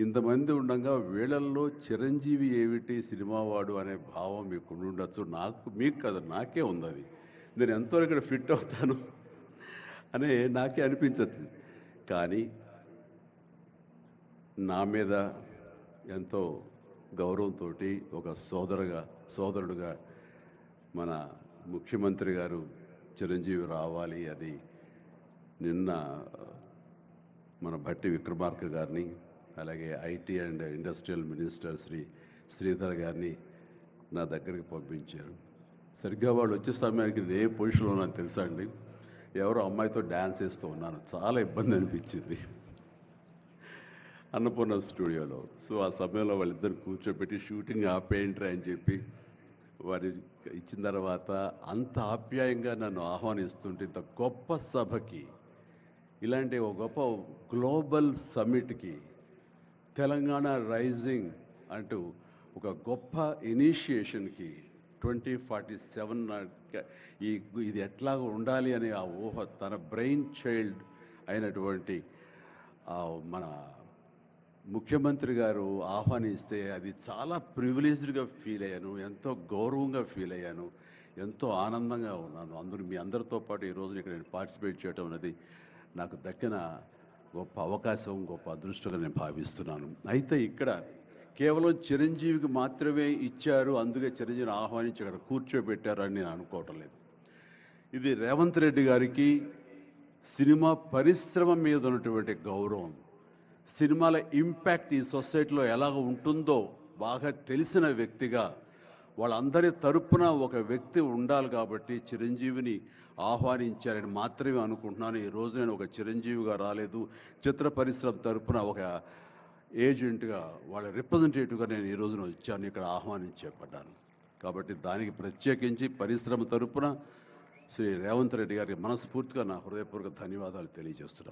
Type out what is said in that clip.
ఇంతమంది ఉండగా వీళ్ళల్లో చిరంజీవి ఏమిటి సినిమావాడు అనే భావం మీకు ఉండొచ్చు నాకు మీకు కదా నాకే ఉంది అది నేను ఎంతో ఇక్కడ ఫిట్ అవుతాను అనే నాకే అనిపించచ్చు. కానీ నా మీద ఎంతో గౌరవంతో ఒక సోదరుగా సోదరుడుగా మన ముఖ్యమంత్రి గారు చిరంజీవి రావాలి అని నిన్న మన భట్టి విక్రమార్క గారిని అలాగే IT and industrial minister Shri Sridhar గారిని నా దగ్గరికి పంపించారు. సరిగ్గా వాళ్ళు వచ్చే సమయానికి నేను ఏ పొజిషన్లో నాకు తెలుసా అండి? ఎవరో అమ్మాయితో డ్యాన్స్ వేస్తూ ఉన్నాను. చాలా ఇబ్బంది అనిపించింది. అన్నపూర్ణ స్టూడియోలో. సో ఆ సమయంలో వాళ్ళిద్దరు కూర్చోబెట్టి షూటింగ్ ఆపేయంట్రా అని చెప్పి వారి ఇచ్చిన తర్వాత అంత ఆప్యాయంగా నన్ను ఆహ్వానిస్తుంటే ఇంత గొప్ప సభకి ఇలాంటి ఒక గొప్ప గ్లోబల్ సమిట్కి తెలంగాణ రైజింగ్ అంటూ ఒక గొప్ప ఇనిషియేషన్కి ట్వంటీ ఫార్టీ సెవెన్ ఈ ఇది ఎట్లా ఉండాలి అనే ఆ ఊహ తన బ్రెయిన్ చైల్డ్ అయినటువంటి మన ముఖ్యమంత్రి గారు ఆహ్వానిస్తే అది చాలా ప్రివిలేజ్డ్గా ఫీల్ అయ్యాను ఎంతో గౌరవంగా ఫీల్ అయ్యాను ఎంతో ఆనందంగా ఉన్నాను. అందరూ మీ అందరితో పాటు ఈరోజు ఇక్కడ నేను పార్టిసిపేట్ చేయడం అనేది నాకు దక్కిన గొప్ప అవకాశం గొప్ప అదృష్టంగా నేను భావిస్తున్నాను. అయితే ఇక్కడ కేవలం చిరంజీవికి మాత్రమే ఇచ్చారు అందుకే చిరంజీవిని ఆహ్వానించి అక్కడ కూర్చోబెట్టారు అని నేను అనుకోవటం లేదు. ఇది రేవంత్ రెడ్డి గారికి సినిమా పరిశ్రమ మీద ఉన్నటువంటి గౌరవం. సినిమాల ఇంపాక్ట్ ఈ సొసైటీలో ఎలాగ ఉంటుందో బాగా తెలిసిన వ్యక్తిగా వాళ్ళందరి తరపున ఒక వ్యక్తి ఉండాలి కాబట్టి చిరంజీవిని ఆహ్వానించారని మాత్రమే అనుకుంటున్నాను. ఈ రోజు నేను ఒక చిరంజీవిగా రాలేదు. చిత్ర పరిశ్రమ తరపున ఒక ఏజెంట్గా వాళ్ళ రిప్రజెంటేటివ్గా నేను ఈ రోజున వచ్చాను. ఇక్కడ ఆహ్వానించబడ్డాను. కాబట్టి దానికి ప్రత్యేకించి పరిశ్రమ తరపున శ్రీ రేవంత్ రెడ్డి గారికి మనస్ఫూర్తిగా నా హృదయపూర్వక ధన్యవాదాలు తెలియజేస్తున్నాను.